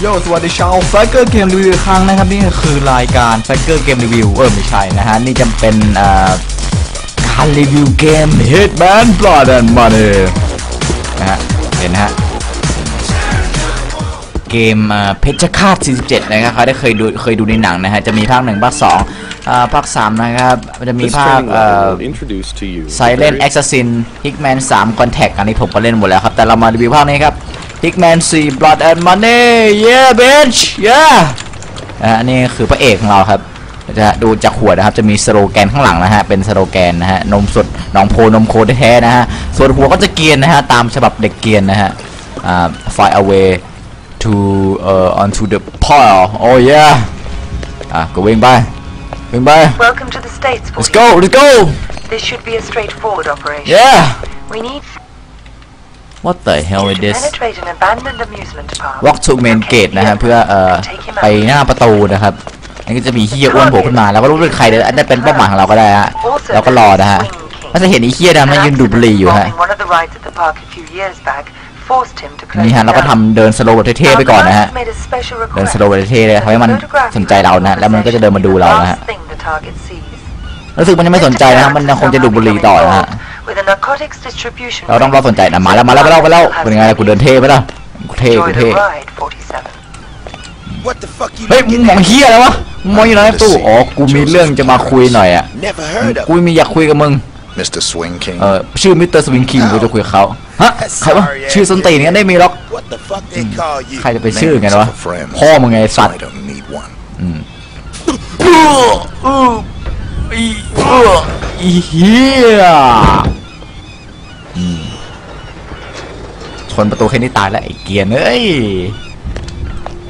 โยสวัสดีชาวแฟกเกอร์เกมรีวิวครั้งนะครับนี่คือรายการแฟกเกอร์เกมรีวิวเออไม่ใช่นะฮะ นี่จะเป็นเอ่อการรีวิวเกม Hitman Blood and Money นะฮะ เห็นนะฮะ เกมเอ่อเพชรฆาต 47 นะครับเขาได้เคยดูเคยดูในหนังนะฮะ จะมีภาค1ภาค2อ่าภาค3นะครับมันจะมี This ภาค training เอ่ level อ will introduce to you Silent Assassin Hitman 3 Contact อันนี้ผมก็เล่นหมดแล้วครับ แต่เรามารีวิวภาคนี้ครับ Hitman 4 Blood and Money yeah bitch yeah นะฮะอันนี้คือพระเอกของเราครับจะดูจากขวดนะครับจะมีสโลแกนข้างหลังนะฮะเป็นสโลแกนนะฮะนมสดหนองโพนมโคแท้ๆนะฮะส่วนหัวก็จะเกรียนนะฮะตามฉบับเด็กเกรียนนะฮะอ่า fly away to uh onto the pile oh yeah อะก็วิ่งไปวิ่งไป Welcome to the States, let's 40. go let's go This should be a straightforward operation. yeah We need what the hell is to this penetrate an abandoned amusement park. walk to main gate นะฮะเพื่อเอ่อไปหน้าประตูนะครับอันนี้ก็จะมีเฮียอ้วนโผล่ขึ้นมาแล้วก็รู้เป็นใครเดี๋ยวอันนี้เป็นเป้าหมายของเราก็ได้ฮะ Also, เราก็รอนะฮะ Swing King. ก็จะเห็นไอ้เฮียดำนั่นยืนดูดบุหรี่อยู่ฮะ Bombing one of the rides at the park a few years back forced him to close นี่ฮะ it เราก็ down. ทำเดินสโลว์แบบเท่ๆไปก่อนนะฮะ Now, the master's made a special เดิน request สโลว์แบบเท่ๆเลยทำให้มัน that the สนใจเรานะแล้วมันก็จะเดินมาดูเรานะฮะ last thing the target sees. รู้สึกมันจะไม่สนใจนะครับมันยังคงจะดูดบุหรี่ต่อนะฮะ With a narcotics distribution เราต้องรอสนใจนะมาแล้วมาแล้วมาแล้วมาแล้วเป็นไงล่ะกูเดินเท่ไปแล้วกูเท่ Enjoy กู the เท่ ride, 47. What the fuck you เฮ้ยมึง looking มอง at? เฮียแล้ววะมึงมองอยู่ไหนตู้อ๋อกูมีเรื่องจะมาคุยหน่อยอะ Never heard กู of มีอยากคุยกับมึง Mr. Swing King. เออชื่อมิสเตอร์สวิงคิงกูจะคุยกับเขาฮะใครวะชื่อส้นตีนเนี้ยได้มีหรอก What the fuck they call you? ใครจะไปชื่อไงวะ Names of a friend. พ่อมึงไงไอ้สัต So ว์ อีเอออีเฮียอืมชนประตูแค่นี้ตายแล้วไอ้เกียร์เอ้ย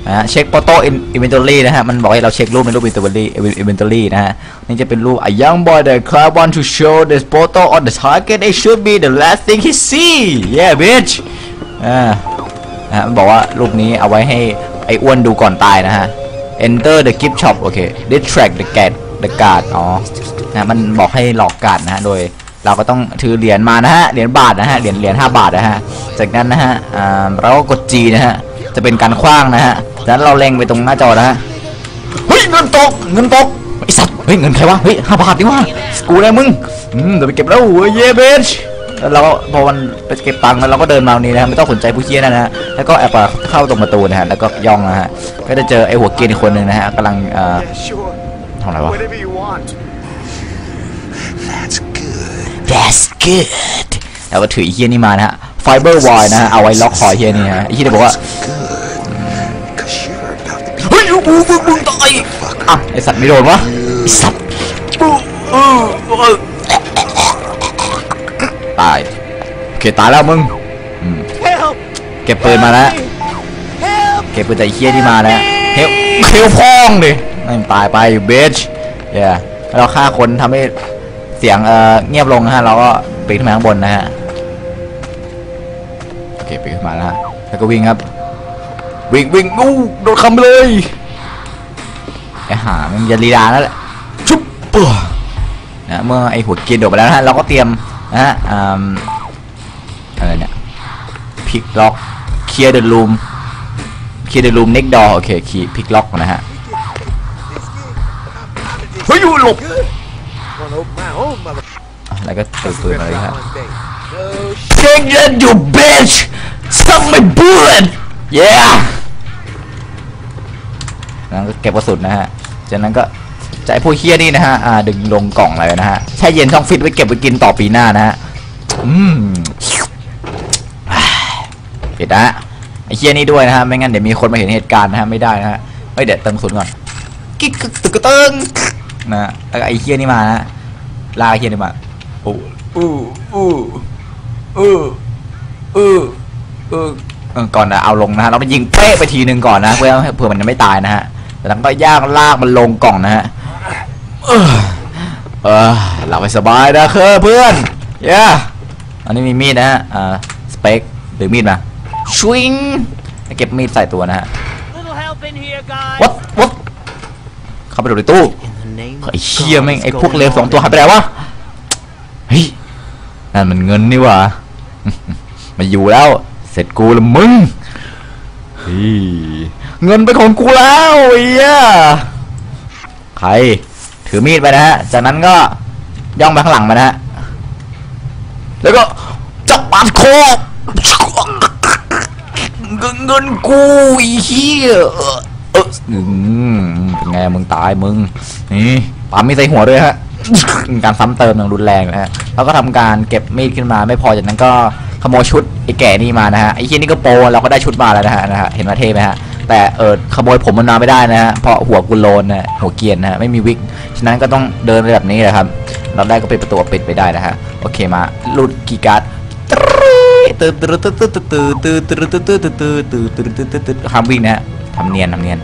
นะเช็คโปโต้อินเวนทอรี่นะฮะ มันบอกให้เราเช็ครูปในรูปอินเวนทอรี่อินเวนทอรี่นะฮะ นี่จะเป็นรูป a young boy that club want to show this photo on the target it should be the last thing he see yeah bitch อ่านะฮะมันบอกว่ารูปนี้เอาไว้ให้ไอ้อ้วนดูก่อนตายนะฮะ enter the gift shop โอเค distract the guard the guard อ๋อนะมันบอกให้หลอกกันนะฮะโดยเราก็ต้องถือเหรียญมานะฮะเหรียญบาทนะฮะเหรียญเหรียญห้าบาทนะฮะจากนั้นนะฮะอ่าเราก็กด G นะฮะจะเป็นการคว้างนะฮะจากนั้นเราเล็งไปตรงหน้าจอนะฮะเฮ้ยเงินตกเงินตกไอสัตว์เฮ้ยเงินใครวะเฮ้ยห้าบาทนี่วะกูเลยมึงอืมเดี๋ยวไปเก็บแล้วเว้ยเย่เบชแล้วเราก็พอมันไปเก็บตังค์แล้วเราก็เดินมาตรงนี้นะฮะไม่ต้องสนใจผู้เชี่ยนะฮะแล้วก็แอบเข้าตรงประตูนะฮะแล้วก็ย่องนะฮะก็จะเจอไอหัวเกียนอีกคนหนึ่งนะฮะกำลังอ่อ Sure. ทำอะไรวะ Whatever you want. That's good. That's good แล้วก็ถือไอ้เฮียนี่มานะฮะไฟเบอร์วอยนะฮะ เอาไว้ล็อกคอเฮียนี่ฮะไอ้เฮียบอกว่า Cause you're about to be เฮ้ยมึงมึงมึงมึงตายอะไอสัตว์ไม่โดนวะไอสัตว์ตายโอเคตายแล้วมึงอืมเก็บปืนมาแล้วเก็บปืนแต่ไอ้เฮียที่มาแล้วเฮลเฮลพองดิ นั่นตายไปเบชเดี๋ย่เราฆ่าคนทำให้เสียงเอ่อเงียบลงนะฮะเราก็ปีนขึ้นมาข้างบนนะฮะโอเคปีนขึ้นมาแล้วฮะแล้วก็วิ่งครับ วิ่งวิ่งงูโดดคำเลยไอ้ห่ามันจะลีลาแล้วแหละชุบปัวนะเมื่อไอ้หัวเกียร์โดดไปแล้วนะฮะเราก็เตรียมนะฮะอืมอะไรเนี่ยพิกล็อกเคลียร์เดอะรูมเคลียร์เดอะรูมเน็กดอโอเคคีพิกล็อกนะฮะ อยู่หลบ Wanna open my own mother แล้วก็ตื่นปืนมาเลยครับ day. Take that you bitch suck my bullet yeah แล้วก็เก็บกระสุนนะฮะ จากนั้นก็ใจะไอ้พวกเฮี้ยนี่นะฮะ อ่า ดึงลงกล่องเลยนะฮะ แช่เย็นช่องฟิตไว้เก็บไว้กินต่อปีหน้านะฮะ อืมปิดนะฮะไอ้เฮี้ยนี่ด้วยนะฮะ ไม่งั้นเดี๋ยวมีคนมาเห็นเหตุการณ์นะฮะ ไม่ได้นะฮะ เฮ้ยเดี๋ยวเติมกระสุนก่อน กิ๊กกึกตึกกระเติง นะฮะแล้วก็ไอ้เฮี้ยนี่มานะฮะลากไอ้เฮี้ยนี่มาโอ้อู้อู้อู้อู้อู้เออก่อนนะเอาลงนะฮะเราไปยิงเป๊ะไปทีหนึ่งก่อนนะเพื่อเผื่อมันจะไม่ตายนะฮะแต่แล้วก็ย่างลากมันลงกล่องนะฮะเออเออหลับไปสบายนะเคอเพื่อนเย้อันนี้มีมีดนะฮะอ่าสเปกหรือมีดมาชวิงเก็บมีดใส่ตัวนะฮะ Little help in here, guys. what what เข้าไปดูในตู้ In the name ไอ้เชี่ยแม่งไอ้พวกเลวสองตัวหายไปไหนวะเฮ้ยนั่นมันเงินนี่หว่ามาอยู่แล้ว เสร็จกูละมึงเฮ้ยเงินเป็นของกูแล้วไอ้เหี้ยใคร ถือมีดไปนะฮะ จากนั้นก็ย่องไปข้างหลังมานะฮะ แล้วก็จับปาดคอเงินเงินกูไอีเหี้ย เอออืมเป็นไงมึงตายมึง นี่ปั๊มมีใส่หัวด้วยฮะ การซ้ำเติมอย่างรุนแรงนะฮะ แล้วก็ทำการเก็บมีดขึ้นมา ไม่พอจากนั้นก็ขโมยชุดไอ้แก่นี่มานะฮะ ไอ้ที่นี่ก็โปรเราก็ได้ชุดมาแล้วนะฮะนะฮะ เห็นมาเท่ไหมฮะ แต่เออขโมยผมมันมาไม่ได้นะฮะ เพราะหัวกุโลนนะหัวเกียนนะฮะ ไม่มีวิก ฉะนั้นก็ต้องเดินไปแบบนี้แหละครับ เราได้ก็เปิดประตูปิดไปได้นะฮะ โอเคมาลุดกีการ์ดตื่นตื่นตื่นตื่นตื่นตื่นตื่นตื่นตื่นตื่นตื่นตื่นตื่นตื่นตื่นตื่นห้ามวิ่งนะฮะ ทำเนียนทำเนียน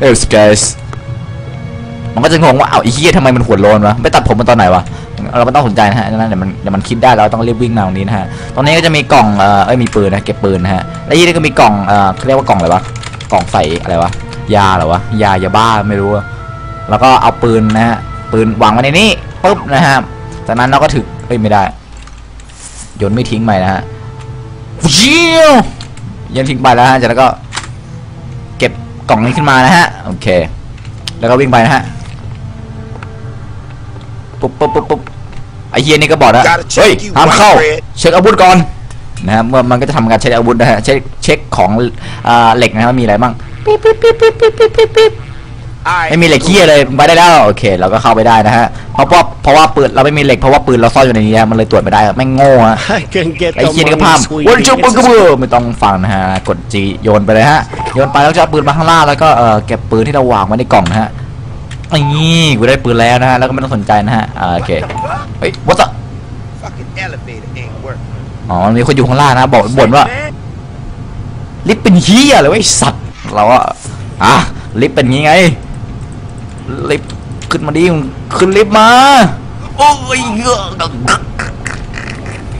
เออสเกสมันก็จะงงว่าอ้าวไอ้เหี้ยทำไมมันหัวโลนวะไม่ตัดผมมันตอนไหนวะเราไม่ต้องสนใจนะฮะนั่นเดี๋ยวมันเดี๋ยวมันคิดได้เราต้องรีบวิ่งมาตรงนี้นะฮะตรงนี้ก็จะมีกล่องเอ่อเอ้ยมีปืนนะเก็บปืนนะฮะแล้วที่นี่ก็มีกล่องเอ่อเขาเรียกว่ากล่องอะไรวะกล่องใส่อะไรวะยาเหรอวะยายาบ้าไม่รู้อะแล้วก็เอาปืนนะฮะปืนวางไว้ในนี้ปุ๊บนะฮะจากนั้นเราก็ถึกเอ้ยไม่ได้โยนไม่ทิ้งไปนะฮะเยี่ยวโยนทิ้งไปแล้วฮะจากนั้นก็เก็บกล่องนี้ขึ้นมานะฮะโอเค แล้วก็วิ่งไปนะฮะปุ๊บปุ๊บปุ๊บปุ๊บไอเฮียนี่ก็บอกนะ Gotta check เฮ้ย you ห้ามเข้า white bread เช็คอาวุธก่อนนะฮะเมื่อมันก็จะทำการเช็คอาวุธนะฮะเช็คเช็คของอ่าเหล็กนะฮะว่ามีอะไรบ้างปิ๊บปิ๊บปิ๊บปิ๊บปิ๊บปิ๊บ ไม่มีเหล็กเฮียเลยไปได้แล้วโอเค เราก็เข้าไปได้นะฮะเพราะว่าเพราะว่าปืนเราไม่มีเหล็กเพราะว่าปืนเราซ่อนอยู่ในนี้ฮะมันเลยตรวจไม่ได้ครับไม่งโง่ฮะ I can get ไอ้ the เคียนี่ก็ money, พาม sweetie. วันจุบ It's ปืนกระ a เบือไม่ต้องฟังนะฮะกดจีโยนไปเลยฮะโยนไปแล้วจะเอาปืนมาข้างล่างแล้วก็เออเก็บปืนที่เราวางไว้ในกล่องนะฮะนี่กูได้ปืนแล้วนะฮะแล้วก็ไม่ต้องสนใจนะฮะอ่าโอเคเฮ้ย what's up Fucking elevator ain't working. อ๋อมันมีคนอยู่ข้างล่างนะบอกบ่นว่า Man, ลิฟต์เป็นเฮียเลยเว้ยไอ้สัตว์เราอะอะลิฟต์เป็นงี้ไง ลิฟต์ขึ้นมาดิขึ้นลิฟต์มา โอ้ยเย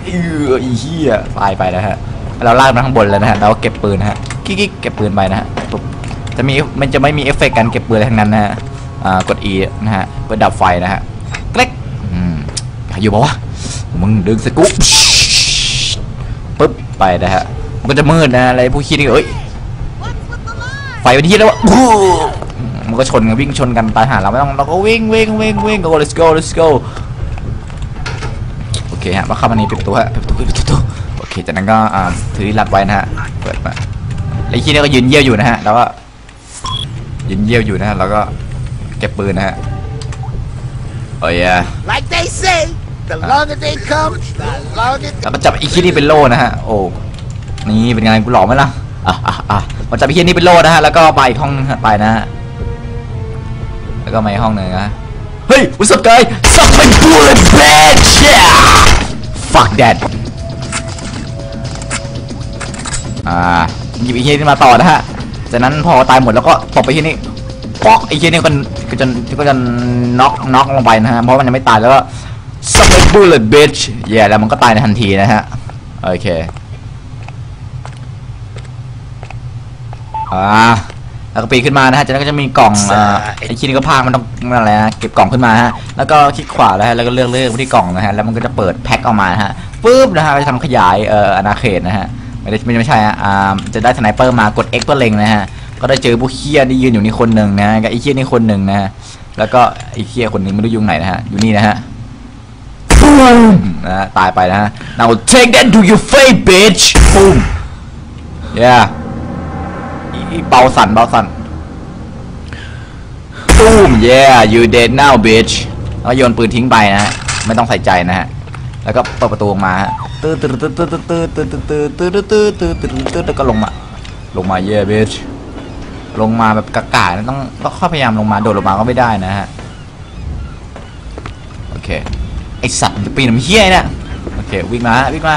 เออไอ้เฮียตายไปนะฮะ เราลากมาข้างบนแล้วนะฮะ เราเก็บปืนนะฮะ กิ๊กเก็บปืนไปนะฮะปุ๊บจะมีมันจะไม่มีเอฟเฟกต์การเก็บปืนอะไรทั้งนั้นนะฮะ อ่า กด E นะฮะ เพื่อดับไฟนะฮะเล็กอืมอยู่ปะวะ มึงดึงสกุ๊ปปุ๊บไปนะฮะ มันก็จะมืดนะอะไรผู้คิดนี่เอ้ย ไฟเป็นที่แล้ววะ มันก็ชนกันวิ่งชนกันตายหาเราไม่ต้องเราก็วิ่งวิ่งวิ่งวิ่ง go let's go let's go โอเคฮะมาเข้ามานี่ปิดประตูฮะปิดประตูปิดประตูโอเคจากนั้นก็อ่าถือรับไว้นะฮะเปิดมาไอ้ขี้นี่ก็ยืนเยี่ยวอยู่นะฮะแล้วก็ยืนเยี่ยวอยู่นะฮะแล้วก็เก็บปืนนะฮะโอ้ย like they say, the longer they come, the longer แล้วก็จับไอ้ขี้นี่เป็นโล่นะฮะโอ้นี่เป็นไงกูหลอกไหมล่ะอะอะอะมาจับไอ้ขี้นี่เป็นโล่นะฮะแล้วก็ไปอีกห้องนึงฮะไปนะฮะแล้ว ก็มาห้องหนึ่งนะเฮ้ย what's up guy suck my bullet bitch yeah fuck that อ่าหยิบไอ้เฮียนี่มาต่อนะฮะ จากนั้นพอตายหมดแล้วก็ตบไปที่นี่ปอกไอ้เฮียนี่ก็ก็จะก็จะน็อกน็อกลงไปนะฮะ เพราะมันยังไม่ตายแล้วก็ suck my bullet bitch แย่แล้วมันก็ตายในทันทีนะฮะ โอเค อ่า แล้วก็ปีนขึ้นมานะฮะจากนั้นก็จะมีกล่องอ่าไอ้ชิ้นนี้ก็พากมันต้องมันอะไรนะเก็บกล่องขึ้นมาฮะแล้วก็คลิกขวาแล้วฮะแล้วก็เลือกเลือกไปที่กล่องนะฮะแล้วมันก็จะเปิดแพ็คออกมานะฮะปุ๊บนะฮะก็จะทำขยายเอ่ออาณาเขตนะฮะไม่ได้ไม่ไม่ใช่ฮะอ่าจะได้สไนเปอร์มากด X เพื่อเล็งนะฮะก็ได้เจอพวกเคียที่ยืนอยู่นี่คนหนึ่งนะฮะกับไอ้เคียนี่คนหนึ่งนะฮะแล้วก็ไอ้เคียคนหนึ่งไม่รู้อยุ่ไหนนะฮะอยู่นี่นะฮะนะฮะตายไปนะฮะ now take that to your face bitch boom yeah อีอี เบาสั่นเบาสั่น boom yeah you dead now bitch แล้วโยนปืนทิ้งไปนะฮะ ไม่ต้องใส่ใจนะฮะ แล้วก็เปิดประตูออกมาฮะตื้อตื้อตื้อตื้อตื้อตื้อตื้อตื้อตื้อตื้อตื้อตื้อตื้อแล้วก็ลงมา ลงมา yeah bitch ลงมาแบบกากานะต้องต้องข้าพยายามลงมาโดดลงมาก็ไม่ได้นะฮะ โอเค ไอสัตว์ปีนมันเฮี้ยนี่ยโอเค วิ่งมาฮะวิ่งมา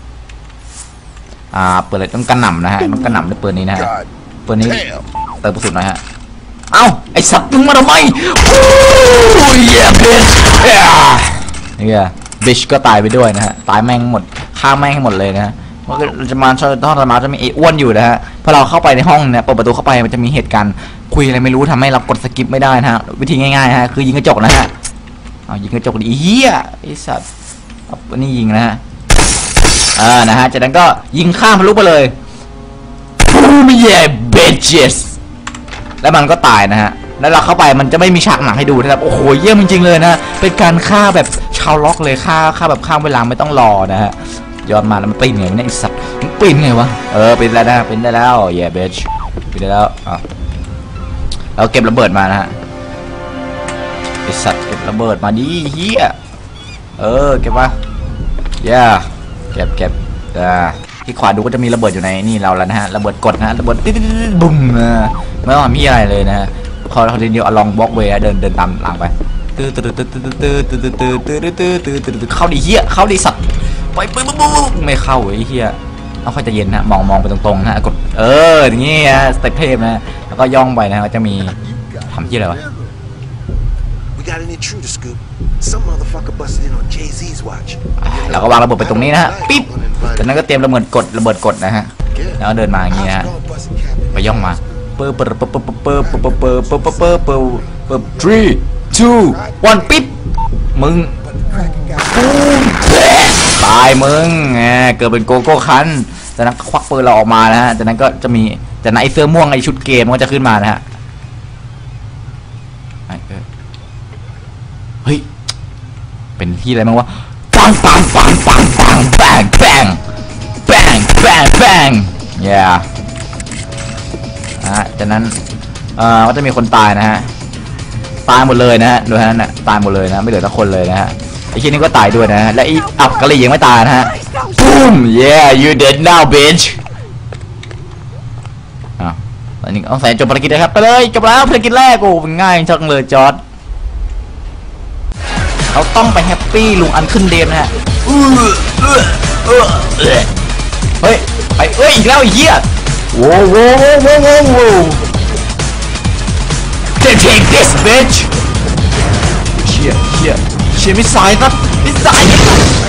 อ่าปืนอะไรต้องกระหน่ำนะฮะต้องกระหน่ำด้วยปืนนี้นะฮะ God ปืนนี้ damn. เติมกระสุนหน่อยฮะเอ้าไอสัตว์มึงมาทำไมโอ้ยเย้เบชเนี่ยบิชก็ตายไปด้วยนะฮะตายแม่งหมดฆ่าแม่งให้หมดเลยนะฮะมันก็จะมาชอบห้องธรรมาจะมีไอ้อ้วนอยู่นะฮะพอเราเข้าไปในห้องเนี่ยเปิดประตูเข้าไปมันจะมีเหตุการณ์คุยอะไรไม่รู้ทำให้เรากดสกิปไม่ได้นะฮะวิธีง่ายๆฮะคือยิงกระจกนะฮะเอายิงกระจกดิเฮียไอสัตว์เอาอันนี่ยิงนะฮะ เอ่านะฮะจากนั้นก็ยิงข้ามทะลุไปเลย Boom yeah bitches แล้วมันก็ตายนะฮะแล้วเราเข้าไปมันจะไม่มีฉากหนังให้ดูนะครับโอ้โหเยี่ยมจริงๆเลยนะเป็นการฆ่าแบบชาวล็อกเลยฆ่าฆ่าแบบข้ามเวลาไม่ต้องรอนะฮะย้อนมาแล้วมันปีนไงเนี่ยไอสัตว์ปีนไงวะเออปีนแล้วนะปีนได้แล้ว yeah bitch ปีนได้แล้วอะเราเก็บระเบิดมานะฮะไอสัตว์เก็บระเบิดมาดิเฮียเออเก็บมา yeah เก็บเก็บอ่าที่ขวาดูก็จะมีระเบิดอยู่ในนี่เราแล้วนะฮะระเบิดกดนะระเบิดติ๊ดติ๊ดติ๊ดบุ้มนะไม่ต้องมีอะไรเลยนะฮะพอเราเดินเดียวเอาลองบล็อกเวย์เดินเดินตามหลังไปตื้อตื้อตื้อตื้อตื้อตื้อตื้อตื้อตื้อตื้อตื้อตื้อเข้าดิเฮียเข้าดิสัตว์ไปปึ๊บปึ๊บปึ๊บไม่เข้าไอ้เฮียเอาค่อยใจะเย็นนะมองมองไปตรงๆนะกดเอออย่างงี้ฮะสเต็ปเทพนะแล้วก็ย่องไปนะก็จะมีทำที่อะไรวะ เราก็วางระเบิดไปตรงนี้นะฮะปิ๊บจากนั้นก็เตรียมระเบิดกดระเบิดกดนะฮะแล้วก็เดินมาอย่างงี้นะฮะไปย่องมาเปิดเปิดเปิดเปิดเปิดเปิดเปิดเปิดเปิดเปิดเปิดเปิดเปิด three two one ปิ๊บมึงตายมึงแหมเกิดเป็นโกโก้คันจากนั้นควักปืนเราออกมานะฮะจากนั้นก็จะมีจากนั้นไอ้เสื้อม่วงไอ้ชุดเกมมันก็จะขึ้นมานะฮะไอ้เออเฮ้ย เป็นที่อะไรมั้งวะปังปังปังปังปังแบงแบงแบงแบงแบง yeah นะฮะจากนั้นเอ่อก็จะมีคนตายนะฮะตายหมดเลยนะฮะดูฮะนั่นน่ะตายหมดเลยนะไม่เหลือสักคนเลยนะฮะไอ้ชิ้นนี้ก็ตายด้วยนะฮะและไอ้อับกะหรี่ยังไม่ตายนะฮะ boom yeah you dead now bitch อ้าวตอนนี้ต้องใส่จบภารกิจเลยครับไปเลยจบแล้วภารกิจแรกโอ้ง่ายจังเลยจอร์ด เราต้องไปแฮปปี้ลุงอันขึ้นเดมนะฮะเฮ้ยไปเอ้ยอีกแล้วเหี้ยโว้โว้โว้โว้โว้โว้ Take take this bitch เชี่ยเชี่ยเชี่ยมิสไซล์ครับมิสไซล์